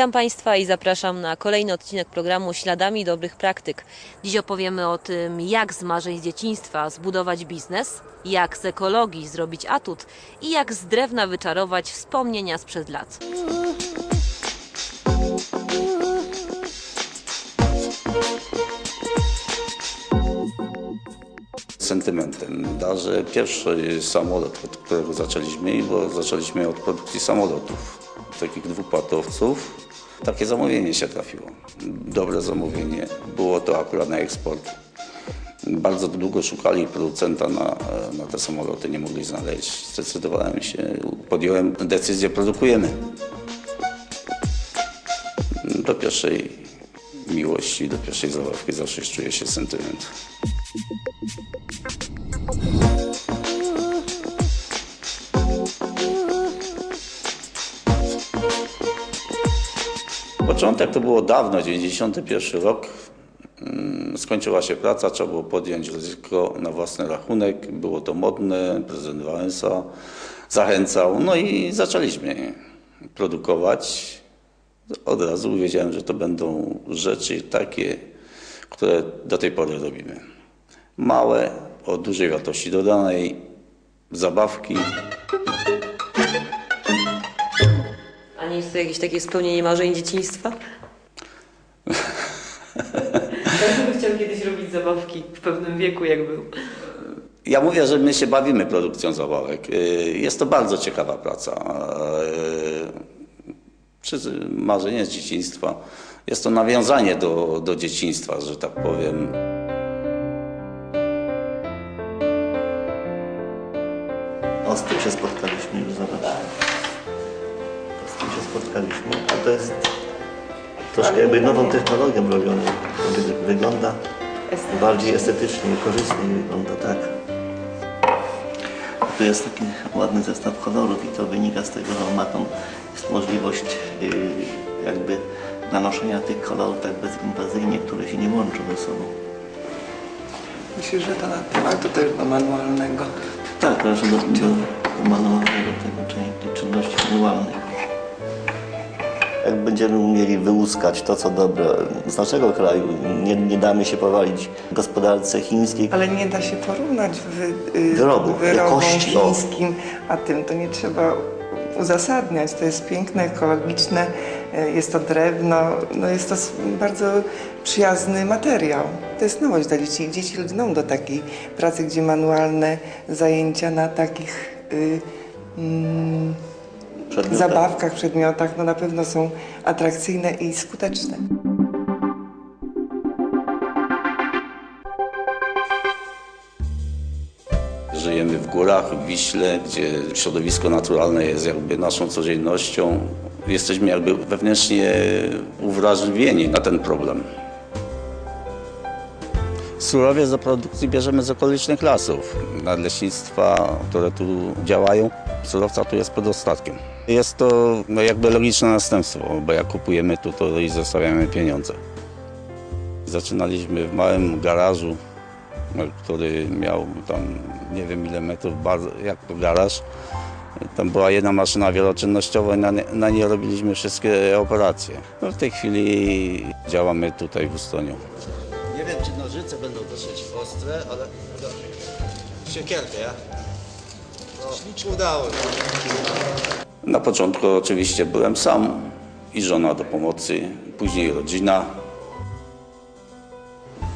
Witam Państwa i zapraszam na kolejny odcinek programu Śladami dobrych praktyk. Dziś opowiemy o tym, jak z marzeń z dzieciństwa zbudować biznes, jak z ekologii zrobić atut i jak z drewna wyczarować wspomnienia sprzed lat. sentymentem. Darzę pierwszy samolot, od którego zaczęliśmy, bo zaczęliśmy od produkcji samolotów, takich dwupłatowców. Takie zamówienie się trafiło. Dobre zamówienie. Było to akurat na eksport. Bardzo długo szukali producenta na, na te samoloty, nie mogli znaleźć. Zdecydowałem się, podjąłem decyzję, produkujemy. Do pierwszej miłości, do pierwszej zabawki zawsze czuje się sentyment. Początek to było dawno, 91 rok. Mm, Skończyła się praca, trzeba było podjąć ryzyko na własny rachunek. Było to modne, prezydent Wałęsa zachęcał. No i zaczęliśmy produkować. Od razu wiedziałem, że to będą rzeczy takie, które do tej pory robimy. Małe, o dużej wartości dodanej, zabawki. Nie jest to jakieś takie spełnienie marzeń dzieciństwa? Każdy by chciał kiedyś robić zabawki w pewnym wieku, jak był. Ja mówię, że my się bawimy produkcją zabawek. Y, Jest to bardzo ciekawa praca. Y, marzenie z dzieciństwa. Jest to nawiązanie do, do dzieciństwa, że tak powiem. O, z tym się spotkaliśmy już, zobacz. Spotkaliśmy, a to jest troszkę jakby nową technologią robione. Wy- Wygląda bardziej estetycznie, korzystnie wygląda, tak. Tu jest taki ładny zestaw kolorów i to wynika z tego, że on ma tą jest możliwość yy, jakby nanoszenia tych kolorów tak bezinwazyjnie, które się nie łączą ze sobą. Myślę, że to na temat też do manualnego. Tak, proszę do, do, do manualnego tego, czyli czynności manualnej. Jak będziemy umieli wyłuskać to, co dobre z naszego kraju, nie, nie damy się powalić gospodarce chińskiej. Ale nie da się porównać wy, y, wyrobom jakości, o. chińskim, a tym to nie trzeba uzasadniać. To jest piękne, ekologiczne, y, jest to drewno, no jest to bardzo przyjazny materiał. To jest nowość dla dzieci. Dzieci lgną do takiej pracy, gdzie manualne zajęcia na takich y, mm, Przedmiotach. zabawkach, przedmiotach no na pewno są atrakcyjne i skuteczne. Żyjemy w górach, w Wiśle, gdzie środowisko naturalne jest jakby naszą codziennością. Jesteśmy jakby wewnętrznie uwrażliwieni na ten problem. Surowiec do produkcji bierzemy z okolicznych lasów. Nadleśnictwa, które tu działają, surowca tu jest pod dostatkiem. Jest to no, jakby logiczne następstwo, bo jak kupujemy tu, to i zostawiamy pieniądze. Zaczynaliśmy w małym garażu, no, który miał tam nie wiem ile metrów, jak to garaż. Tam była jedna maszyna wieloczynnościowa i na, nie- na niej robiliśmy wszystkie operacje. No, w tej chwili działamy tutaj w Ustoniu. Nie wiem, czy nożyce będą dosyć ostre, ale siekierkę, ja? Ślicznie udało się. Na początku oczywiście byłem sam i żona do pomocy, później rodzina.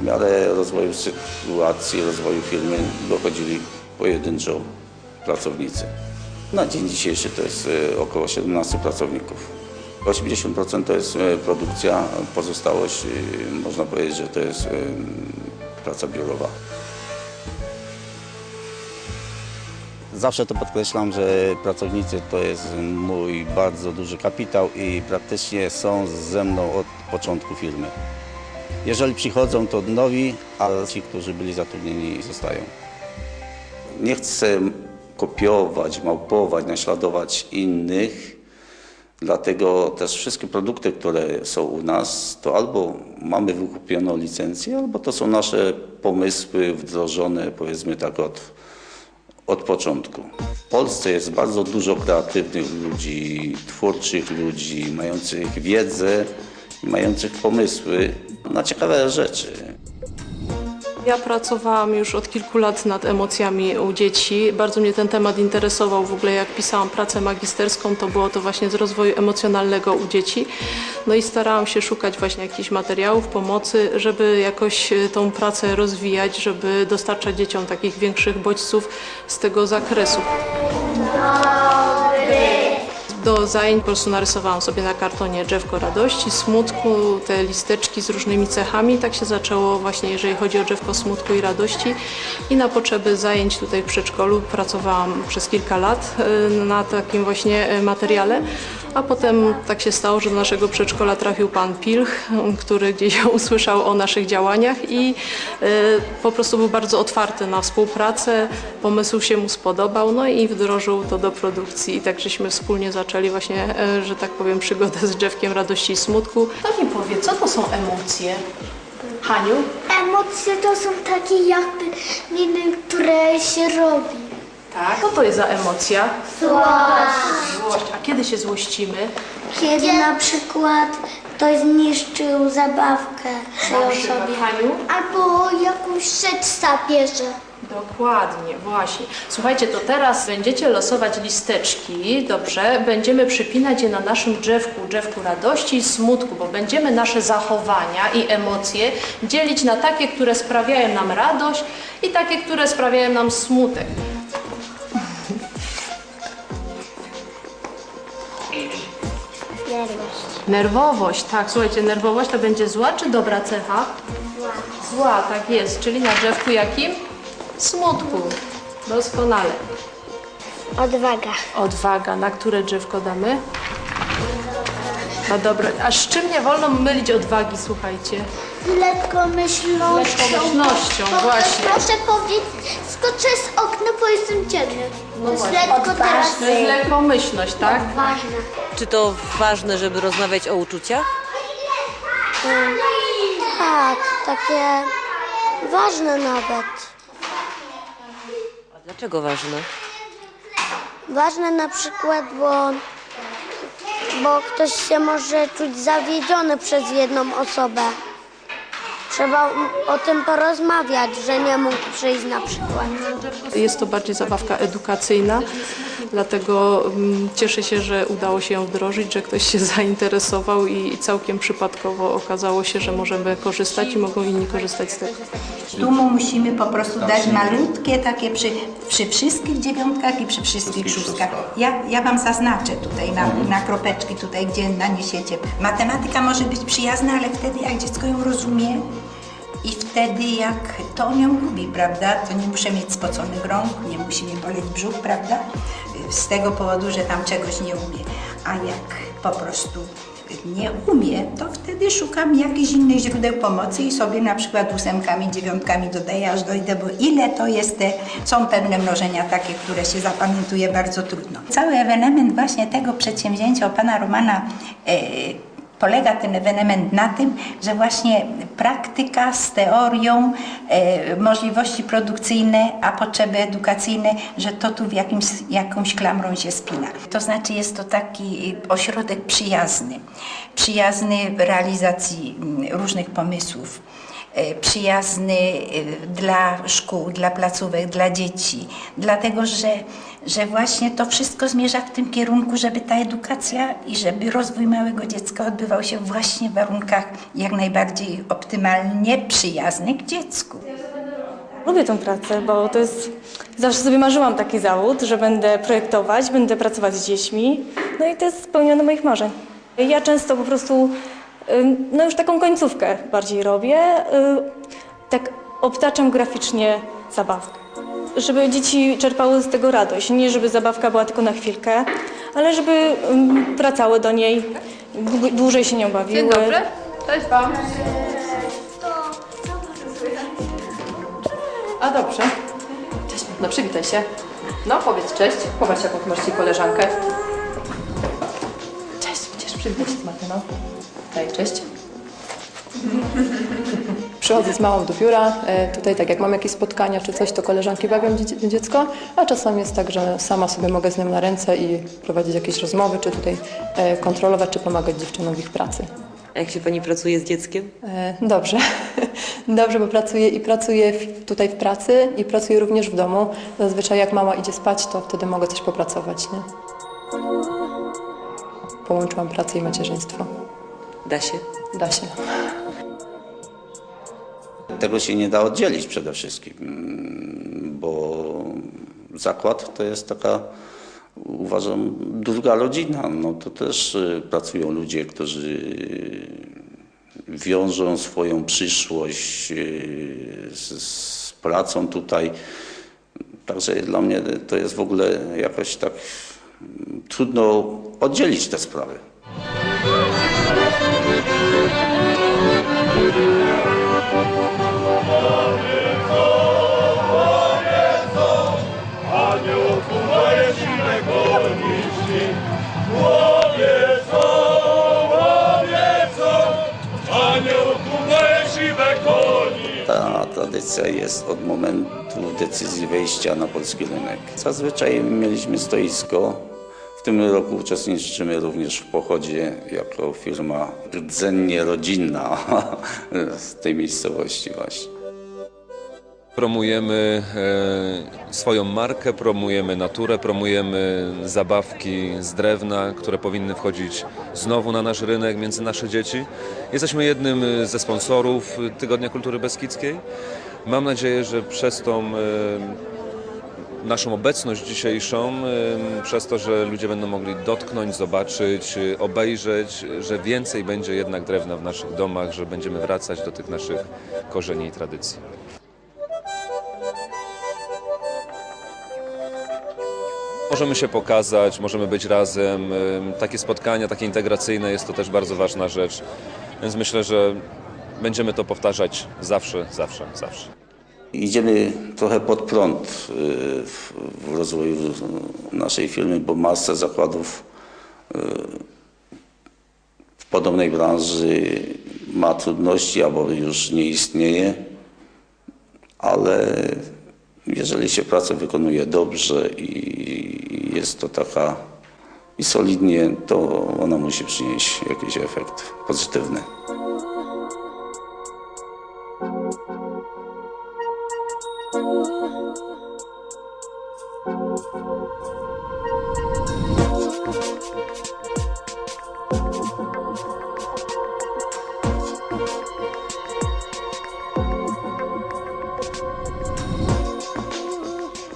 W miarę rozwoju sytuacji, rozwoju firmy dochodzili pojedynczo pracownicy. Na dzień dzisiejszy to jest e, około 17 pracowników. 80% to jest e, produkcja, pozostałość e, można powiedzieć, że to jest praca biurowa. Zawsze to podkreślam, że pracownicy to jest mój bardzo duży kapitał i praktycznie są ze mną od początku firmy. Jeżeli przychodzą, to nowi, a ci, którzy byli zatrudnieni, zostają. Nie chcę kopiować, małpować, naśladować innych, dlatego też wszystkie produkty, które są u nas, to albo mamy wykupioną licencję, albo to są nasze pomysły wdrożone, powiedzmy tak, od od początku. W Polsce jest bardzo dużo kreatywnych ludzi, twórczych ludzi, mających wiedzę i mających pomysły na ciekawe rzeczy. Ja pracowałam już od kilku lat nad emocjami u dzieci. Bardzo mnie ten temat interesował. W ogóle jak pisałam pracę magisterską, to było to właśnie z rozwoju emocjonalnego u dzieci. No i starałam się szukać właśnie jakichś materiałów, pomocy, żeby jakoś e, tą pracę rozwijać, żeby dostarczać dzieciom takich większych bodźców z tego zakresu. Do zajęć po prostu narysowałam sobie na kartonie drzewko radości, smutku, te listeczki z różnymi cechami. Tak się zaczęło właśnie, jeżeli chodzi o drzewko smutku i radości. I na potrzeby zajęć tutaj w przedszkolu pracowałam przez kilka lat y, na takim właśnie y, materiale. A potem tak się stało, że do naszego przedszkola trafił pan Pilch, który gdzieś usłyszał o naszych działaniach i y, po prostu był bardzo otwarty na współpracę. Pomysł się mu spodobał, no i wdrożył to do produkcji. I tak żeśmy wspólnie zaczęli właśnie, y, że tak powiem, przygodę z drzewkiem radości i smutku. To mi powie, co to są emocje? Haniu? Emocje to są takie jakby miny, które się robi. Tak. Co to jest za emocja? Złość. Złość. A kiedy się złościmy? Kiedy na przykład ktoś zniszczył zabawkę tej Na przykład, osobie. Haniu? Albo jakąś rzecz zabierze. Dokładnie, właśnie. Słuchajcie, to teraz będziecie losować listeczki, dobrze? Będziemy przypinać je na naszym drzewku, drzewku radości i smutku, bo będziemy nasze zachowania i emocje dzielić na takie, które sprawiają nam radość i takie, które sprawiają nam smutek. Nerwość. Nerwowość, tak, słuchajcie, nerwowość to będzie zła czy dobra cecha? Zła. Zła, tak jest, czyli na drzewku jakim? Smutku. Doskonale. Odwaga. Odwaga, na które drzewko damy? Na dobre. A z czym nie wolno mylić odwagi, słuchajcie? Z lekkomyślnością. Lekkomyślnością, Bo- właśnie. Proszę powiedzieć, skoczę z okna, bo jestem ciemny. właśnie. teraz To jest lekkomyślność, tak? ważne. Czy to ważne, żeby rozmawiać o uczuciach? Tak, takie ważne nawet. Dlaczego ważne? Ważne na przykład, bo, bo ktoś się może czuć zawiedziony przez jedną osobę. Trzeba o tym porozmawiać, że nie mógł przyjść na przykład. Jest to bardziej zabawka edukacyjna, dlatego mm, cieszę się, że udało się ją wdrożyć, że ktoś się zainteresował i całkiem przypadkowo okazało się, że możemy korzystać i mogą inni korzystać z tego. Tu mu musimy po prostu dać malutkie takie przy, przy wszystkich dziewiątkach i przy wszystkich szóstkach. Ja, ja Wam zaznaczę tutaj na, na kropeczki, tutaj gdzie naniesiecie. Matematyka może być przyjazna, ale wtedy jak dziecko ją rozumie i wtedy jak to on ją lubi, prawda, to nie muszę mieć spoconych rąk, nie musi mnie boleć brzuch, prawda, z tego powodu, że tam czegoś nie umie. A jak po prostu nie umie, to wtedy szukam jakichś innych źródeł pomocy i sobie na przykład ósemkami, dziewiątkami dodaję, aż dojdę, bo ile to jest te, są pewne mnożenia takie, które się zapamiętuje bardzo trudno. Cały ewenement właśnie tego przedsięwzięcia pana Romana e, Polega ten ewenement na tym, że właśnie praktyka z teorią, e, możliwości produkcyjne, a potrzeby edukacyjne, że to tu w jakimś, jakąś klamrą się spina. To znaczy jest to taki ośrodek przyjazny, przyjazny realizacji mm, różnych pomysłów przyjazny e, dla szkół, dla placówek, dla dzieci, dlatego że, że właśnie to wszystko zmierza w tym kierunku, żeby ta edukacja i żeby rozwój małego dziecka odbywał się właśnie w warunkach jak najbardziej optymalnie przyjaznych dziecku. Lubię tą pracę, bo to jest. Zawsze sobie marzyłam taki zawód, że będę projektować, będę pracować z dziećmi. No i to jest spełnione moich marzeń. Ja często po prostu, no już taką końcówkę bardziej robię. Tak obtaczam graficznie zabawkę. Żeby dzieci czerpały z tego radość. Nie żeby zabawka była tylko na chwilkę, ale żeby wracały do niej, dłu- dłużej się nią bawiły. Dzień dobry, cześć Wam. A dobrze. Cześć, no przywitaj się. No powiedz cześć. Popatrz jaką masz ci koleżankę. Cześć, przecież przywitaj się z Martyną. Daj, cześć. Przychodzę z mamą do biura, e, tutaj tak jak mam jakieś spotkania czy coś, to koleżanki bawią dzie- dziecko, a czasami jest tak, że sama sobie mogę z nią na ręce i prowadzić jakieś rozmowy, czy tutaj e, kontrolować, czy pomagać dziewczynom w ich pracy. A jak się pani pracuje z dzieckiem? E, Dobrze. Dobrze, bo pracuję i pracuję tutaj w pracy i pracuję również w domu. Zazwyczaj jak mama idzie spać, to wtedy mogę coś popracować, nie? Połączyłam pracę i macierzyństwo. Da się. Da się. Tego się nie da oddzielić przede wszystkim, mm, bo zakład to jest taka, uważam, druga rodzina. No to też y, pracują ludzie, którzy wiążą swoją przyszłość y, z, z pracą tutaj. Także dla mnie to jest w ogóle jakoś tak mm, trudno oddzielić te sprawy. Ta tradycja jest od momentu decyzji wejścia na polski rynek. Zazwyczaj mieliśmy stoisko. Tym roku uczestniczymy również w pochodzie jako firma rdzennie rodzinna z tej miejscowości właśnie. Promujemy e, swoją markę, promujemy naturę, promujemy zabawki z drewna, które powinny wchodzić znowu na nasz rynek, między nasze dzieci. Jesteśmy jednym ze sponsorów Tygodnia Kultury Beskidzkiej. Mam nadzieję, że przez tą e, naszą obecność dzisiejszą, przez to, że ludzie będą mogli dotknąć, zobaczyć, e, obejrzeć, że więcej będzie jednak drewna w naszych domach, że będziemy wracać do tych naszych korzeni i tradycji. Możemy się pokazać, możemy być razem. Takie spotkania, takie integracyjne jest to też bardzo ważna rzecz. Więc myślę, że będziemy to powtarzać zawsze, zawsze, zawsze. Idziemy trochę pod prąd y, w rozwoju naszej firmy, bo masa zakładów y, w podobnej branży ma trudności albo już nie istnieje, ale jeżeli się pracę wykonuje dobrze i jest to taka i solidnie, to ona musi przynieść jakiś efekt pozytywny.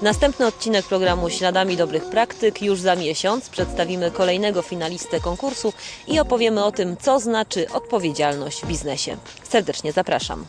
Następny odcinek programu Śladami Dobrych Praktyk już za miesiąc. Przedstawimy kolejnego finalistę konkursu i opowiemy o tym, co znaczy odpowiedzialność w biznesie. Serdecznie zapraszam.